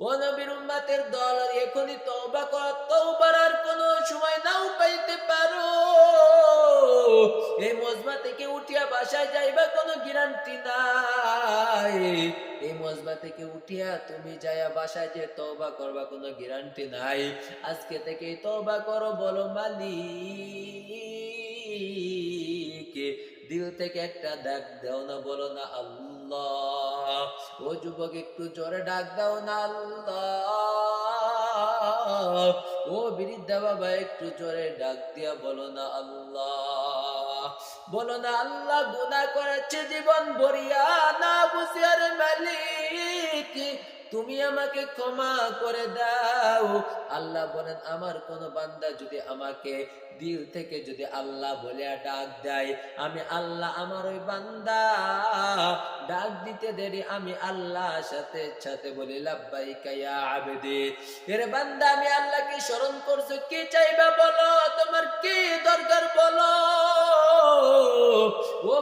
নবীর উম্মাতের দল তওবা কর। তওবার আর কোনো সময় নাও পাইতে পারো। এই মজমা থেকে উঠিয়া বাসায় যাইবা কোনো গ্যারান্টি নাই। এই মজমা থেকে উঠিয়া তুমি যাইয়া বাসায় যে তওবা করবা কোনো গ্যারান্টি নাই। আজকে থেকে তওবা করো বলো মালিক। দিল থেকে একটা ডাক দাও না, বলো না আল্লাহ। ও যুবক, একটু জোরে ডাক দাও না আল্লাহ। ও বৃদ্ধা বাবা, একটু জোরে ডাক দিয়া বলো না আল্লাহ। বলো না আল্লাহ গুনা করেছে জীবন ভরিয়া, না বুঝিয়ার মালিক। তুমি আমাকে ক্ষমা করে দাও। আল্লাহ বলেন, আমার কোন বান্দা যদি আমাকে দিল থেকে যদি আল্লাহ বলে ডাক দেয়, আমি আল্লাহ আমার ওই বান্দা। ডাক দিতে দেরি, আমি আল্লাহ সাথে সাথে বলি, লাব্বাইকা ইয়া আবেদি। এর বান্দা, আমি আল্লাহকে স্মরণ করছ। কি চাইবা বলো? তোমার কি দরকার বলো?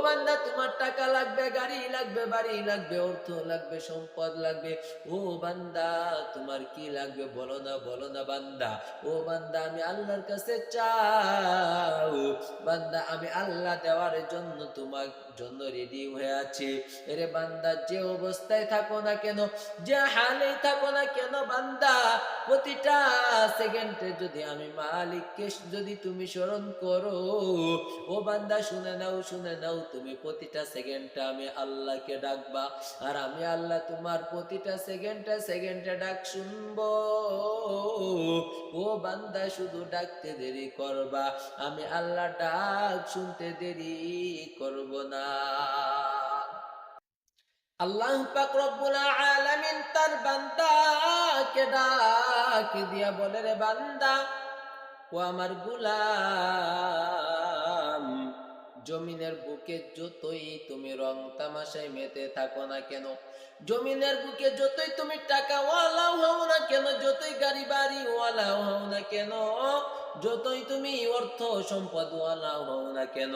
বান্দা, তোমার টাকা লাগবে, গাড়ি লাগবে, বাড়ি লাগবে, অর্থ লাগবে, সম্পদ লাগবে। ও বান্দা, তোমার কি লাগবে? বলো না বলো না বান্দা। ও বান্দা, আমি আল্লাহর কাছে চাও। বান্দা, আমি আল্লাহ দেওয়ার জন্য তোমার জন্য রেডি হয়ে আছি। এরে বান্দা, যে অবস্থায় থাকো না কেন, যে হালে থাকো না কেন বান্দা, প্রতিটা সেকেন্ডে যদি আমি মালিককে যদি তুমি স্মরণ করো, ও বান্দা, শুনে নাও শুনে নাও, তুমি প্রতিটা সেকেন্ডে আমি আল্লাহকে ডাকবা। আর আমি আল্লাহ তোমার প্রতিটা সেকেন্ডে সেকেন্ডে ডাক শুনব। ও বান্দা, শুধু ডাকতে দেরি করবা, আমি আল্লাহ ডাক শুনতে দেরি করব না। আল্লাহ ডাক দিয়া বলে, রে বান্দা, ও আমার গুলাম, জমিনের বুকে যতই তুমি রং তামাশায় মেতে থাকো না কেন, জমিনের বুকে যতই তুমি টাকা ওয়ালাও হও না কেন, যতই গাড়ি বাড়ি ওয়ালাও হও না কেন যতই তুমি অর্থ সম্পদ ওয়ালাও হও না কেন,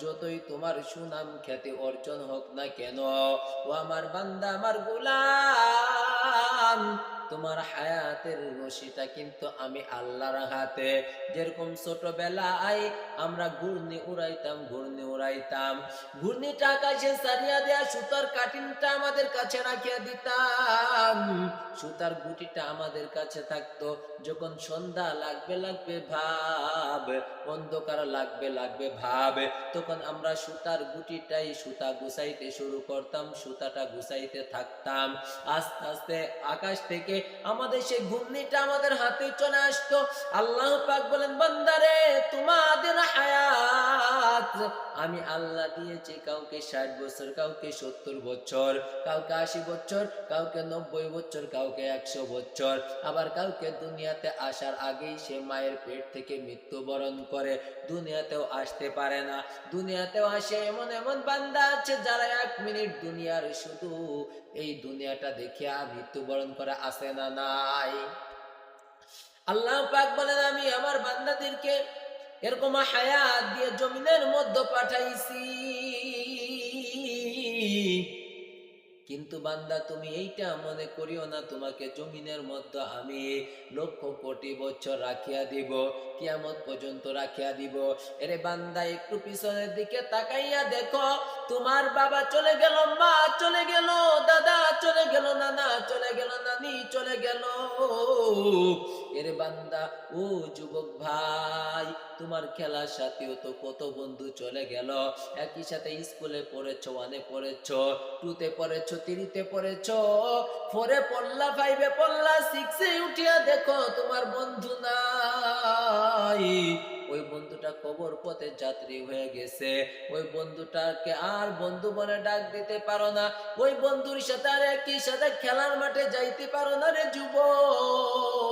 যতই তোমার সুনাম খ্যাতি অর্জন হোক না কেন, ও আমার বান্দা, আমার গোলাম। তোমার হায়াতের রশিটা কিন্তু আমি আল্লাহর হাতে। যেরকম ছোটবেলায় আমরা ঘূর্ণি উড়াইতাম ঘূর্ণি উড়াইতাম। ঘূর্ণিটা আকাশে সারিয়া দেয়া, সুতার কাটিনটা আমাদের কাছে রাখিয়া দিতাম। সুতার গুটিটা আমাদের কাছে থাকতো। যখন সন্ধ্যা লাগবে লাগবে ভাব, অন্ধকার লাগবে লাগবে ভাব। তখন আমরা সুতার গুটিটাই সুতা গুছাইতে শুরু করতাম, সুতাটা গুছাইতে থাকতাম। আস্তে আস্তে আকাশ থেকে আমাদের সেই ঘূর্ণিটা আমাদের হাতে চলে আসতো। আল্লাহ পাক বলেন বান্দারে তোমাদের হায়াত আমি আল্লাহ দিয়েছি, কাউকে ষাট বছর, কাউকে সত্তর বছর, কাউকে আশি বছর, কাউকে নব্বই বছর, কাউকে একশো বছর। আবার কাউকে দুনিয়াতে আসার আগেই সে মায়ের পেট থেকে মৃত্যুবরণ করে। দুনিয়াতেও আসতে পারে না। দুনিয়াতেও আসে এমন এমন বান্দা আছে যারা এক মিনিট দুনিয়ার শুধু এই দুনিয়াটা দেখিয়া মৃত্যুবরণ করে আসে না, নাই। আল্লাহ পাক বলেন, আমি আমার বান্দাদেরকে এরকম হায়াত দিয়ে জমিনের মধ্যে পাঠাইছি। কিন্তু বান্দা, তুমি এইটা মনে করিও না, তোমাকে জমিনের মধ্যে আমি লক্ষ কোটি বছর রাখিয়া দিব, কিয়ামত পর্যন্ত রাখিয়া দিব। এরে বান্দা, একটু পিছনের দিকে তাকাইয়া দেখো, তোমার বাবা চলে গেল, মা চলে গেল, দাদা চলে গেল, নানা চলে গেল, নানি চলে গেল। এরে বান্দা, ও যুবক ভাই, তোমার খেলার সাথেও তো কত বন্ধু চলে গেল। একই সাথে স্কুলে পড়েছো ওয়ানে পড়েছো টুতে পড়েছো তিরিতে পড়েছো ফোরে পড়লা ফাইভে পড়লা সিক্সে উঠিয়া দেখো তোমার বন্ধু নাই। ওই বন্ধুটা কবর পথে যাত্রী হয়ে গেছে। ওই বন্ধুটাকে আর বন্ধু বলে ডাক দিতে পারো না। ওই বন্ধুর সাথে আর একই সাথে খেলার মাঠে যাইতে পারো না রে যুবক।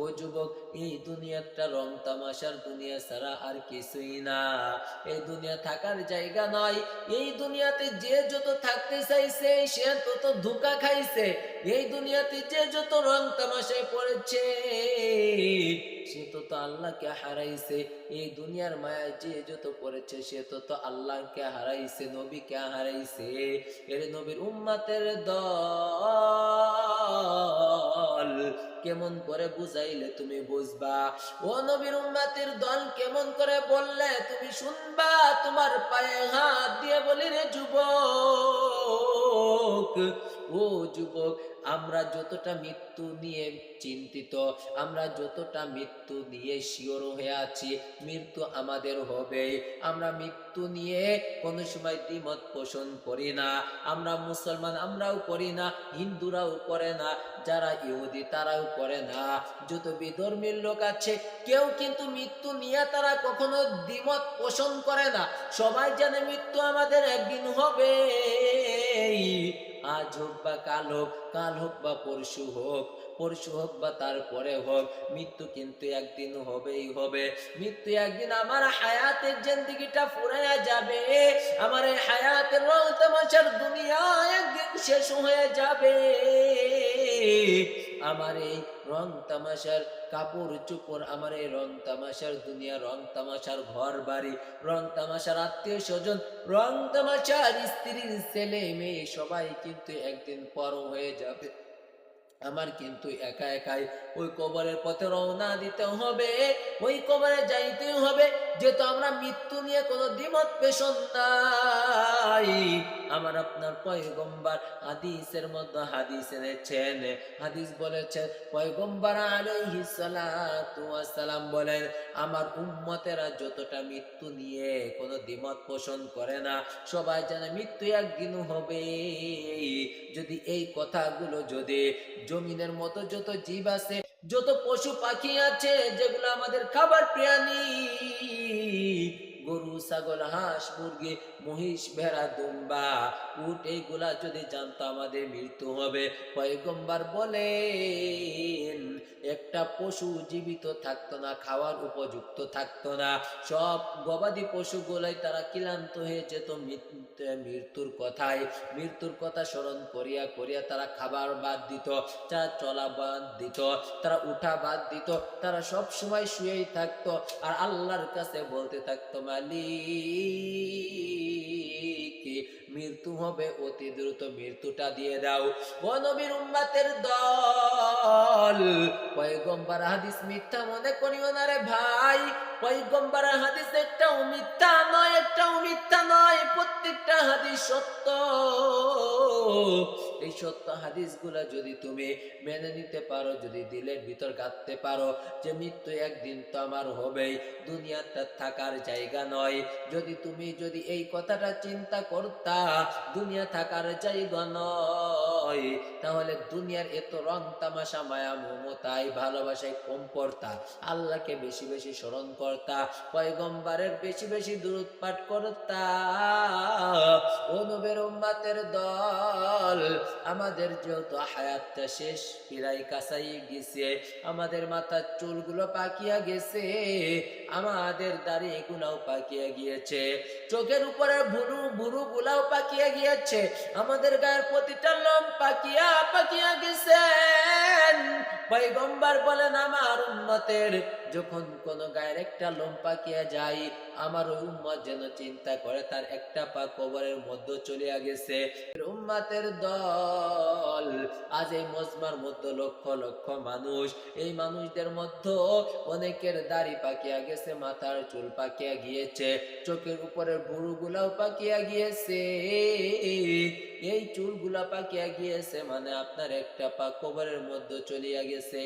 ও যুবক, এই দুনিয়াটা রং তামাশার দুনিয়া ছাড়া আর কিছুই না। এই দুনিয়া থাকার জায়গা নয় এই দুনিয়াতে যে যত থাকতে চাইছে, সে তত ধোকা খাইছে। এই দুনিয়াতে যে যত রং তামাশায় পড়েছে, সে তো তো আল্লাহকে হারাইছে। এই দুনিয়ার মায়া যে যত পড়েছে, সে তো তো আল্লাহকে হারাইছে, নবীকে হারাইছে। এর নবীর উম্মাতের দল কেমন করে বুঝাইলে তুমি বুঝবা? ও নবীর উম্মাতের দল কেমন করে বললে তুমি শুনবা? তোমার পায়ে হাত দিয়ে বলি রে যুবক, ও যুবক, আমরা যতটা মৃত্যু নিয়ে চিন্তিত, আমরা যতটা মৃত্যু নিয়ে শিওর হয়ে আছি, মৃত্যু আমাদের হবে আমরা মৃত্যু নিয়ে কোনো সময় দ্বিমত পোষণ করি না। আমরা মুসলমান, আমরাও করি না, হিন্দুরাও করে না, যারা ইহুদি তারাও করে না যত বিধর্মীর লোক আছে, কেউ কিন্তু মৃত্যু নিয়ে তারা কখনো দ্বিমত পোষণ করে না। সবাই জানে মৃত্যু আমাদের একদিন হবে। আজ হোক বা কাল হোক কাল হোক বা পরশু হোক পরশু হোক বা তারপরে হোক, মৃত্যু কিন্তু একদিন হবেই হবে। মৃত্যু একদিন আমার হায়াতের জিন্দিগিটা ফুরাইয়া যাবে। আমার এই হায়াতের রং তামাশার দুনিয়া একদিন শেষ হয়ে যাবে। আমার এই রং তামাশার কাপড় চুপড়, আমার এই রং তামাশার দুনিয়া, রং তামাশার ঘর বাড়ি, রং তামাশার আত্মীয় স্বজন, রং তামাশার স্ত্রীর ছেলে মেয়ে, সবাই কিন্তু একদিন পর হয়ে যাবে। আমার কিন্তু একা একাই ওই কবরের পথে রওনা দিতে হবে, ওই কবরে যাইতে হবে, যেহেতু আমরা মৃত্যু নিয়ে কোনো দ্বিমত পেশন নাই। আমার আপনার পয়গম্বর হাদিসের মধ্যে হাদিস এনেছেন। হাদিস বলেছেন, পয়গম্বর আলাইহিস সালাতু সালাম বলেন, আমার উম্মতেরা যতটা মৃত্যু নিয়ে কোনো দ্বিমত পোষণ করে না, সবাই জানে মৃত্যু একদিন হবে। যদি এই কথাগুলো যদি জমিনের মতো যত জীব আছে, যত পশু পাখি আছে, যেগুলো আমাদের খাবার প্রাণী গরু, ছাগল, হাঁস, মুরগি, মহিষ, ভেড়া, দুম্বা, উট এইগুলা যদি জানতো আমাদের মৃত্যু হবে। পয়গম্বার বলেন, একটা পশু জীবিত থাকতো না, খাওয়ার উপযুক্ত থাকতো না। সব গবাদি পশুগুলাই তারা ক্লান্ত হয়ে যেত মৃত্যুর কথায়। মৃত্যুর কথা স্মরণ করিয়া করিয়া তারা খাবার বাদ দিত, তারা চলা বাদ দিত, তারা উঠা বাদ দিত, তারা সব সময় শুয়েই থাকতো। আর আল্লাহর কাছে বলতে থাকতো মালিক, মৃত্যু হবে অতি দ্রুত, মৃত্যুটা দিয়ে দাও। ও নবীর উম্মাতের দল, পয়গম্বর হাদিস মিথ্যা মনে করিও না রে ভাই। পয়গম্বর হাদিস একটাও মিথ্যা নয়, একটাও মিথ্যা নয়, প্রত্যেকটা হাদিস সত্য। এই সত্য হাদিসগুলা যদি তুমি মেনে নিতে পারো, যদি দিলের ভিতর গাঁথতে পারো যে মৃত্যু একদিন তো আমার হবেই দুনিয়াটা থাকার জায়গা নয়। যদি তুমি যদি এই কথাটা চিন্তা করতা, দুনিয়া থাকার জায়গা নয়, তাহলে দুনিয়ার এত রং তামাশা, মায়া মমতায় ভালোবাসায় কম পড়তা, আল্লাহকে বেশি বেশি স্মরণ করতা, পয়গম্বরের বেশি বেশি দূরত পাঠ করতা, ও নবের উম্মাতের দল আমাদের যেহেতু হায়াতটা শেষ, প্রায় কাছাই গেছে, আমাদের মাথার চুলগুলো পাকিয়া গেছে, আমাদের দাড়ি গুলাও পাকিয়া গিয়েছে, চোখের উপরে ভুরু ভুরু গুলাও পাকিয়া গিয়েছে, আমাদের গায়ের প্রতিটা লম পাকিয়া পাকিয়া গেছে। পয়গম্বর বলেন, আমার উম্মতের যখন কোন গায়ের একটা লোম পাকিয়া যায়, আমার উম্মত যেন চিন্তা করে তার একটা পা কবরের মধ্যে চলিয়া গেছে। উম্মাতের দল আজ এই মজমার মধ্যে লক্ষ লক্ষ মানুষ। এই মানুষদের মধ্যে অনেকের দাড়ি পাকিয়া গেছে, মাথার চুল পাকিয়া গিয়েছে, চোখের উপরের ভুরুগুলাও পাকিয়া গিয়েছে। এই চুলগুলা পাকিয়া গিয়েছে মানে আপনার একটা পা কবরের মধ্যে চলিয়া গেছে।